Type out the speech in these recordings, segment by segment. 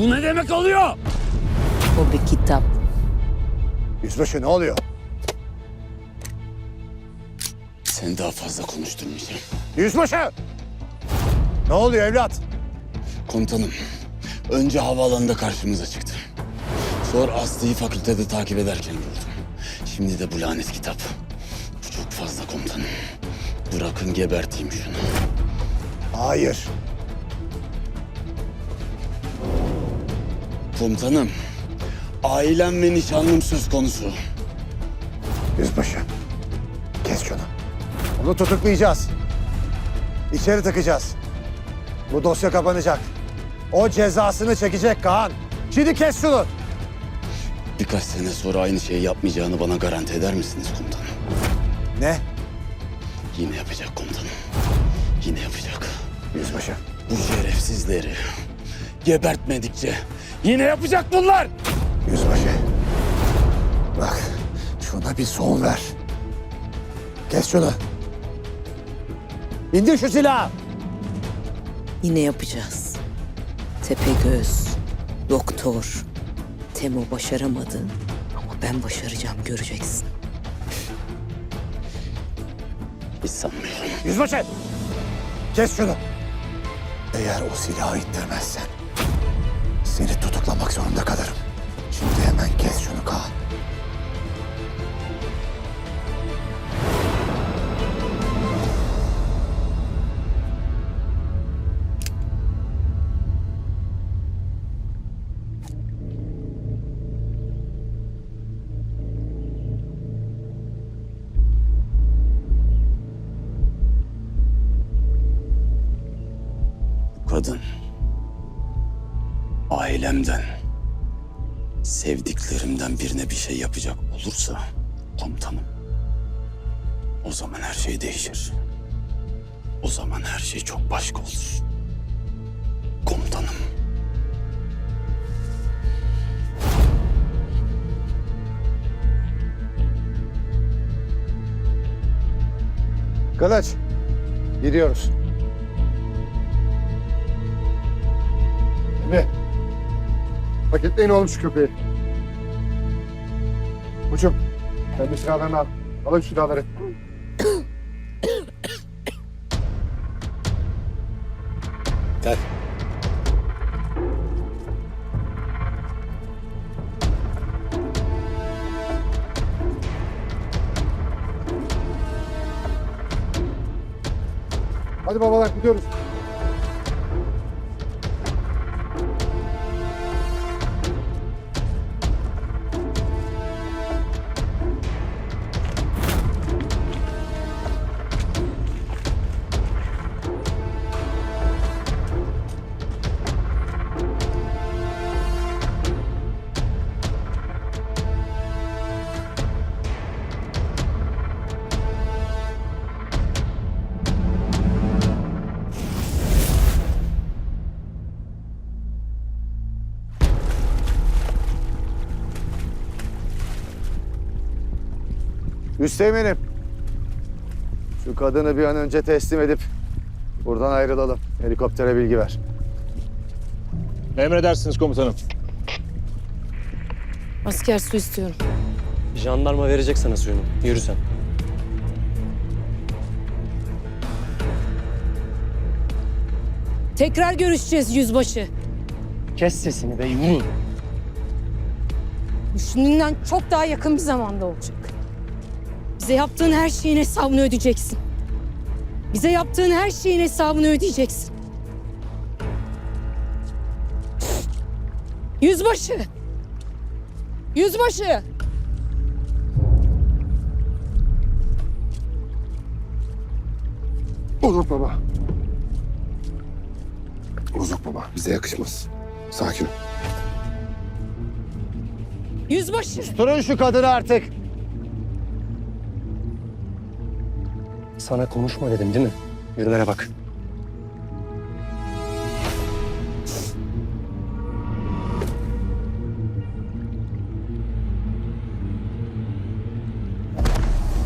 Bu ne demek oluyor? O bir kitap. Yüzbaşı ne oluyor? Seni daha fazla konuşturmayacağım. Yüzbaşı! Ne oluyor evlat? Komutanım, önce havaalanında karşımıza çıktı. Sonra Aslı'yı fakültede takip ederken gördüm. Şimdi de bu lanet kitap. Bu çok fazla komutanım. Bırakın geberteyim şunu. Hayır. Komutanım, ailem ve nişanlım söz konusu. Yüzbaşı. Kes şunu. Onu tutuklayacağız. İçeri tıkacağız. Bu dosya kapanacak. O cezasını çekecek Kaan. Şimdi kes şunu. Birkaç sene sonra aynı şeyi yapmayacağını bana garanti eder misiniz komutanım? Ne? Yine yapacak komutanım. Yine yapacak. Yüzbaşı. Bu şerefsizleri gebertmedikçe yine yapacak bunlar. Yüzbaşı. Bak şuna bir son ver. Kes şunu. İndir şu silahı. Yine yapacağız. Tepegöz, doktor, Temo başaramadı. Ama ben başaracağım göreceksin. Hiç sanmıyorum. Yüzbaşı. Kes şunu. Eğer o silahı ittirmezsen seni tutuklamak zorunda kalırım. Şimdi hemen kes şunu Kaan. Ailemden, sevdiklerimden birine bir şey yapacak olursa komutanım. O zaman her şey değişir. O zaman her şey çok başka olur. Komutanım. Kılıç. Gidiyoruz. Ne? Paketleyin oğlum şu köpeği. Uçum. Sen de silahlarını al. Alın silahları. Üsteğmenim. Şu kadını bir an önce teslim edip buradan ayrılalım. Helikoptere bilgi ver. Emredersiniz komutanım. Asker su istiyorum. Jandarma verecek sana suyunu. Yürü sen. Tekrar görüşeceğiz yüzbaşı. Kes sesini ve yürü. Düşündüğünden çok daha yakın bir zamanda olacak. Bize yaptığın her şeyin hesabını ödeyeceksin. Bize yaptığın her şeyin hesabını ödeyeceksin. Yüzbaşı! Yüzbaşı! Bozuk baba. Bozuk baba. Bize yakışmaz. Sakin ol. Yüzbaşı! Durun şu kadını artık. Sana konuşma dedim değil mi? Yürümene bak.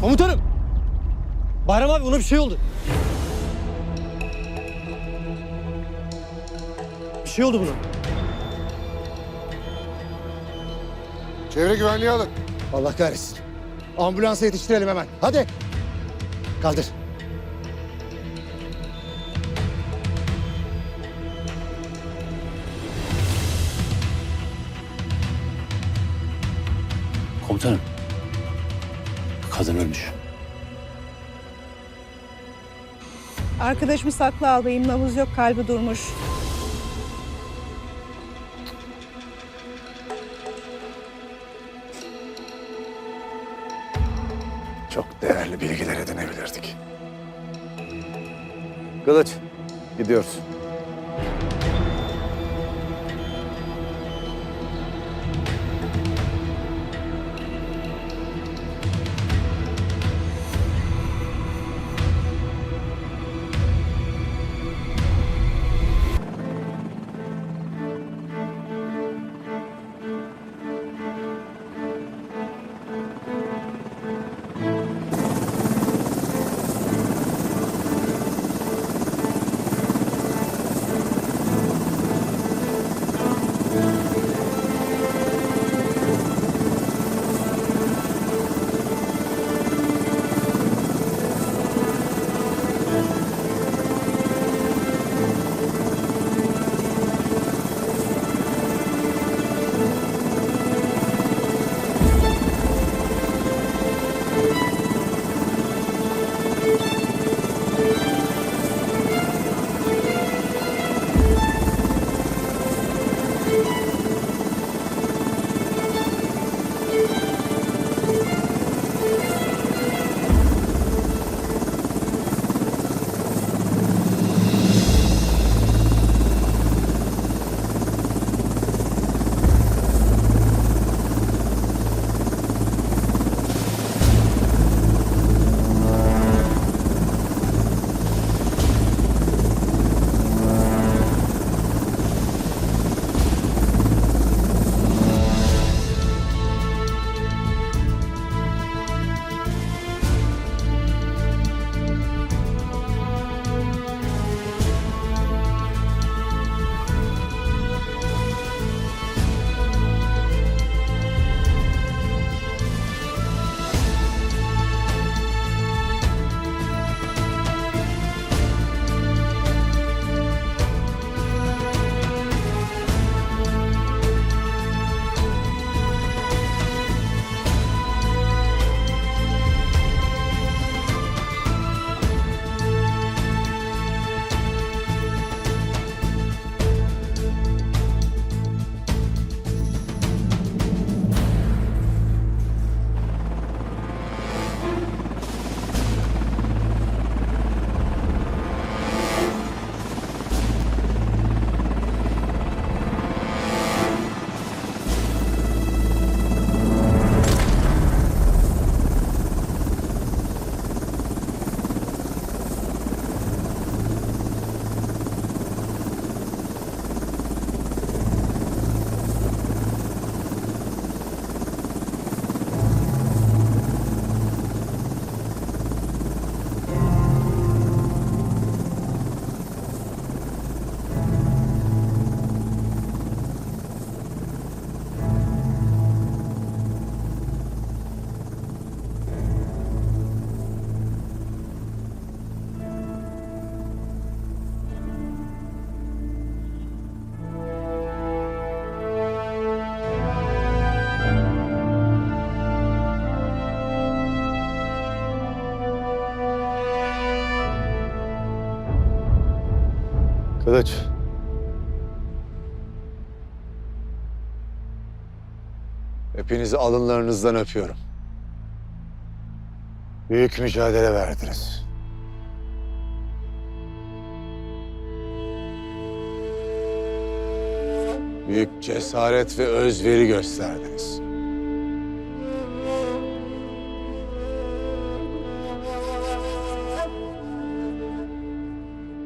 Komutanım! Bayram abi ona bir şey oldu. Bir şey oldu buna. Çevre güvenliği alın. Allah kahretsin. Ambulansa yetiştirelim hemen. Hadi. Kaldır. Komutanım. Kadın ölmüş. Arkadaşımı saklı albayım. Nabız yok, kalbi durmuş. Kılıç, gidiyoruz. Kılıç. Hepinizi alınlarınızdan öpüyorum. Büyük mücadele verdiniz. Büyük cesaret ve özveri gösterdiniz.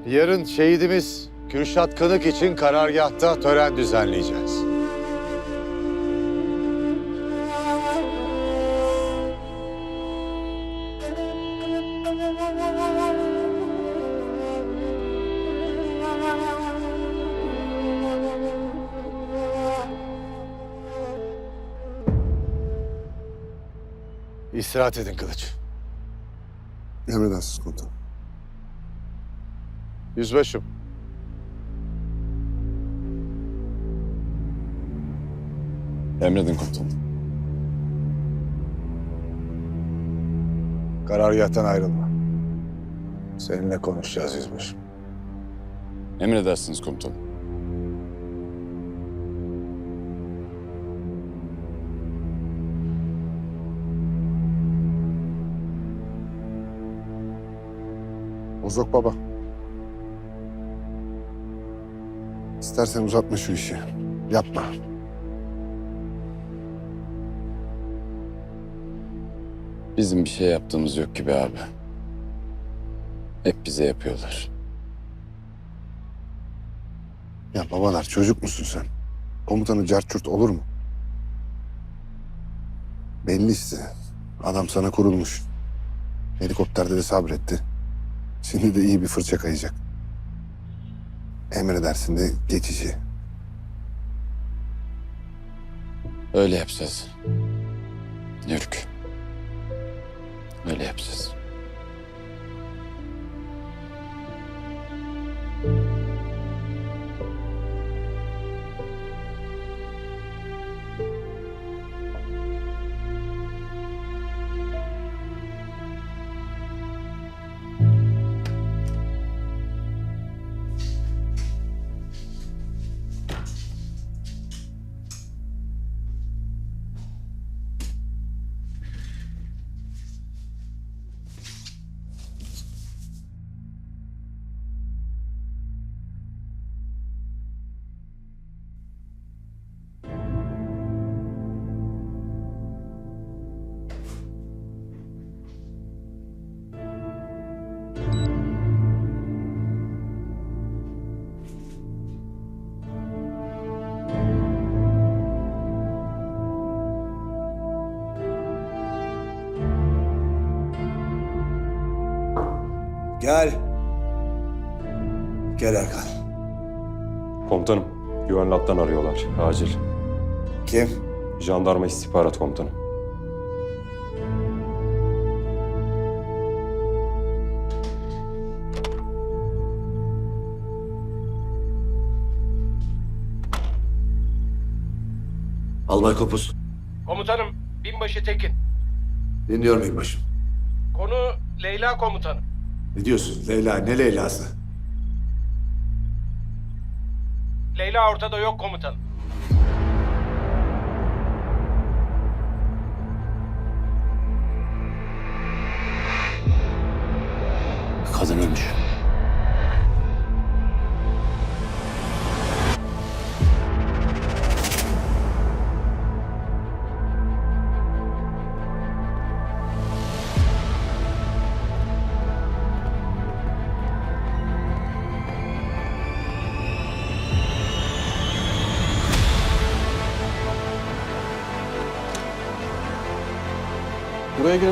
Yarın şehidimiz Kürşat Kınık için karargahta tören düzenleyeceğiz. İstirahat edin Kılıç. Emredersiniz komutanım. Yüzbaşım. Emredin komutanım. Karargâhtan ayrılma. Seninle konuşacağız yüzbaşım. Emredersiniz komutanım. Bozok baba. İstersen uzatma şu işi. Yapma. Bizim bir şey yaptığımız yok gibi abi. Hep bize yapıyorlar. Ya babalar çocuk musun sen? Komutanı carçurt olur mu? Belli işte. Adam sana kurulmuş. Helikopterde de sabretti. Şimdi de iyi bir fırça kayacak. Emredersin de geçici. Öyle yapacağız. Yörük. Öyle yapacağız. Gel. Gel Erkan. Komutanım, güvenli hattan arıyorlar. Acil. Kim? Jandarma istihbarat komutanı. Albay Kopuz. Komutanım, binbaşı Tekin. Dinliyorum binbaşım. Konu Leyla komutanım. Ne diyorsun Leyla? Ne Leyla'sı? Leyla ortada yok komutanım. Kadın ölmüş.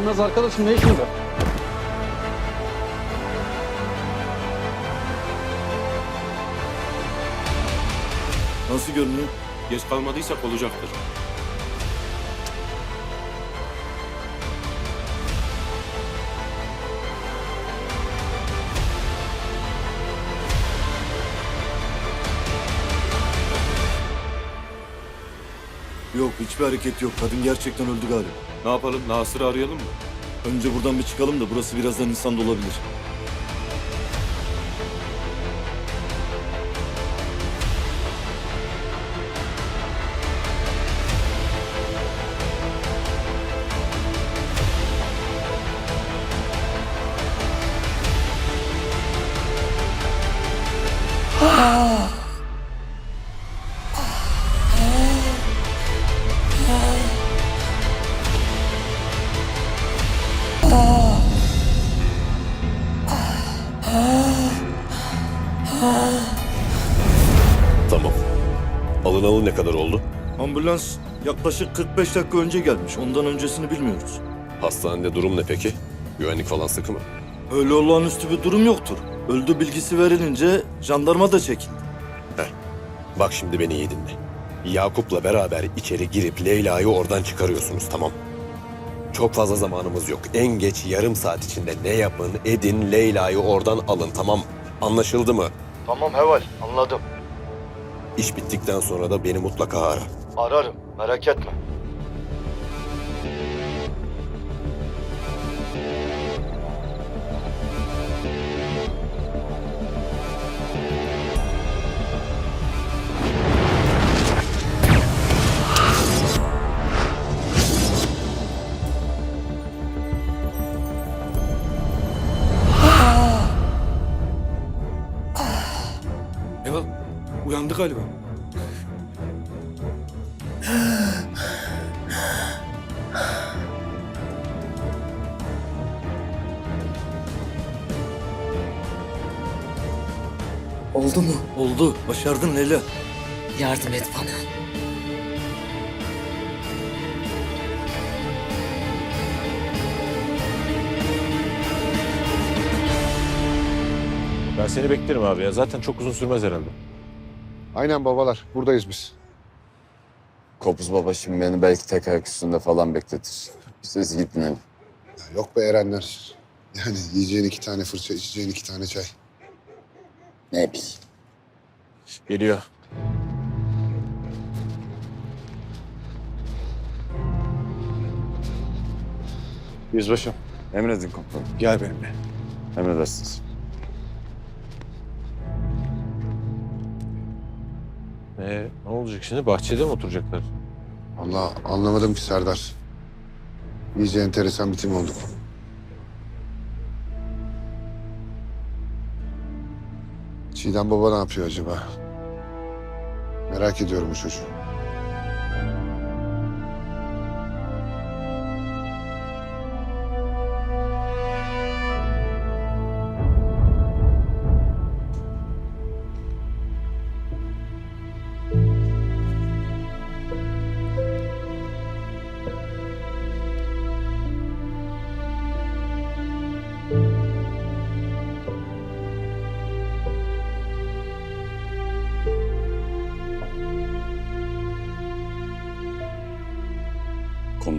Girilmez arkadaşım ne işin var? Nasıl görünüyor? Geç kalmadıysak olacaktır. Hiçbir hareket yok. Kadın gerçekten öldü galiba. Ne yapalım? Nasır'ı arayalım mı? Önce buradan bir çıkalım da burası birazdan insan dolabilir. Tamam. Kadar oldu? Ambulans yaklaşık 45 dakika önce gelmiş. Ondan öncesini bilmiyoruz. Hastanede durum ne peki? Güvenlik falan sıkı mı? Öyle olağanüstü bir durum yoktur. Öldü bilgisi verilince jandarma da çekildi. Bak şimdi beni iyi dinle. Yakup'la beraber içeri girip Leyla'yı oradan çıkarıyorsunuz tamam. Çok fazla zamanımız yok. En geç yarım saat içinde ne yapın, edin, Leyla'yı oradan alın tamam Anlaşıldı mı? Tamam Heval anladım. İş bittikten sonra da beni mutlaka ara. Ararım merak etme. Oldu mu? Oldu. Başardın Leyla. Yardım et bana. Ben seni beklerim abi ya. Zaten çok uzun sürmez herhalde. Aynen babalar. Buradayız biz. Kopuz baba şimdi beni belki tek ayak üstünde falan bekletir. Siz gidin hadi. Yok be Erenler. Yani yiyeceğin iki tane fırça, içeceğin iki tane çay. Ne bileyim. Geliyor. Yüzbaşım. Emredin komutanım. Gel benimle. Emredersiniz. Ee, ne olacak şimdi? Bahçede mi oturacaklar? Allah anlamadım ki Serdar. İyice enteresan bir tim olduk. Çiğdem baba ne yapıyor acaba? Merak ediyorum bu çocuğu.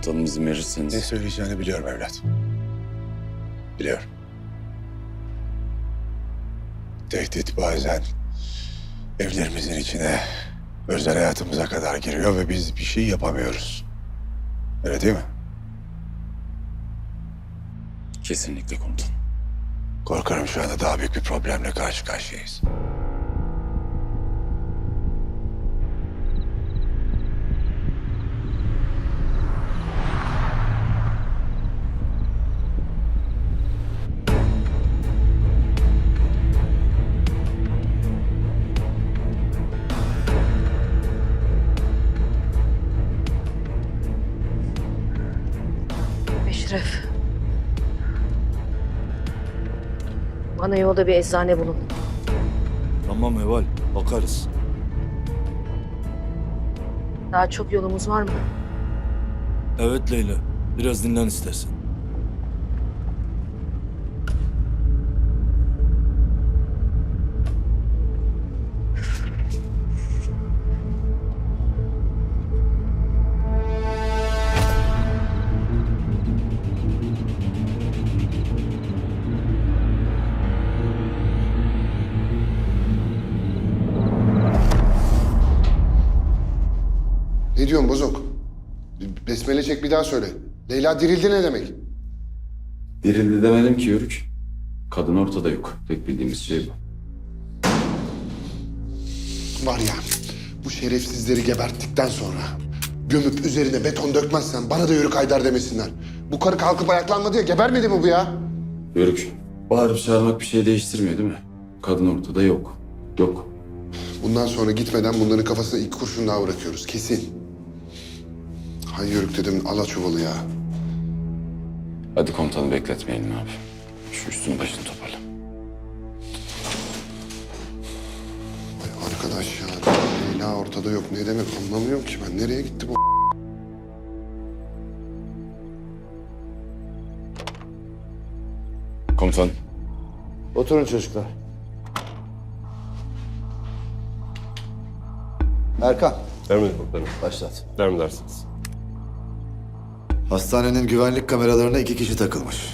Komutanım izin Ne verirseniz. söyleyeceğini biliyorum evlat. Biliyorum. Tehdit bazen evlerimizin içine, özel hayatımıza kadar giriyor ve biz bir şey yapamıyoruz. Öyle değil mi? Kesinlikle komutanım. Korkarım şu anda daha büyük bir problemle karşı karşıyayız. Yolda bir eczane bulun. Tamam Heval bakarız. Daha çok yolumuz var mı? Evet Leyla. Biraz dinlen istersen. Besmele çek bir daha söyle. Leyla dirildi ne demek? Dirildi demedim ki Yörük. Kadın ortada yok. Tek bildiğimiz şey bu. Var ya bu şerefsizleri geberttikten sonra gömüp üzerine beton dökmezsen bana da yürü Haydar demesinler. Bu karı kalkıp ayaklanmadı ya gebermedi mi bu ya? Yörük. Bağırıp çağırmak bir şey değiştirmiyor değil mi? Kadın ortada yok. Yok. Bundan sonra gitmeden bunların kafasına ilk kurşun daha bırakıyoruz kesin. Hay yörük dedim ala çuvalı ya. Hadi komutanı bekletmeyelim abi. Şu üstünü başını toparla. Ay arkadaş ya Leyla ortada yok ne demek anlamıyorum ki ben. Nereye gitti bu? Komutan. Oturun çocuklar. Erkan, Emredin komutanım. başlat. Emredersiniz. Hastanenin güvenlik kameralarına iki kişi takılmış.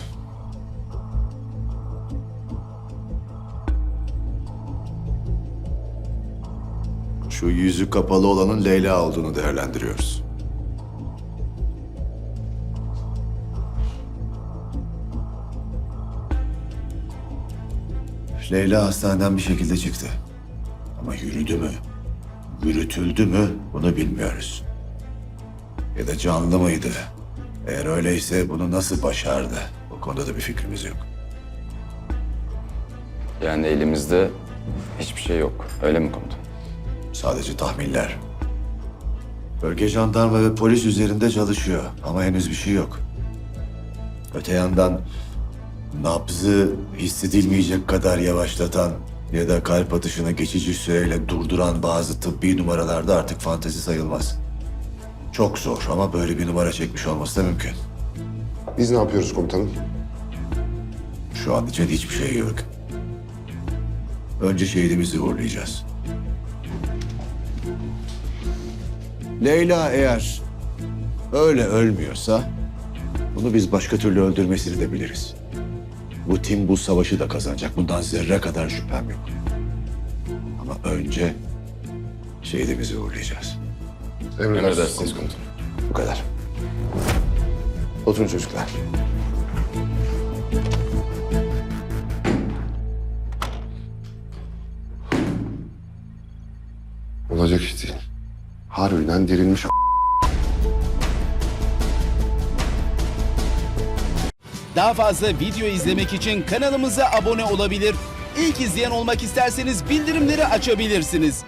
Şu yüzü kapalı olanın Leyla olduğunu değerlendiriyoruz. Leyla hastaneden bir şekilde çıktı. Ama yürüdü mü, yürütüldü mü bunu bilmiyoruz. Ya da canlı mıydı? Eğer öyleyse bunu nasıl başardı? O konuda da bir fikrimiz yok. Yani elimizde hiçbir şey yok. Öyle mi komutanım? Sadece tahminler. Bölge jandarma ve polis üzerinde çalışıyor ama henüz bir şey yok. Öte yandan nabzı hissedilmeyecek kadar yavaşlatan ya da kalp atışını geçici süreyle durduran bazı tıbbi numaralar da artık fantezi sayılmaz. Çok zor ama böyle bir numara çekmiş olması da mümkün. Biz ne yapıyoruz komutanım? Şu an için hiçbir şey yok. Önce şehidimizi uğurlayacağız. Leyla eğer öyle ölmüyorsa bunu biz başka türlü öldürmesini de biliriz. Bu tim bu savaşı da kazanacak. Bundan zerre kadar şüphem yok. Ama önce şehidimizi uğurlayacağız. Emredersiniz komutanım. Bu kadar. Oturun çocuklar. Olacak iş değil. Harbiden dirilmiş Daha fazla video izlemek için kanalımıza abone olabilir. İlk izleyen olmak isterseniz bildirimleri açabilirsiniz.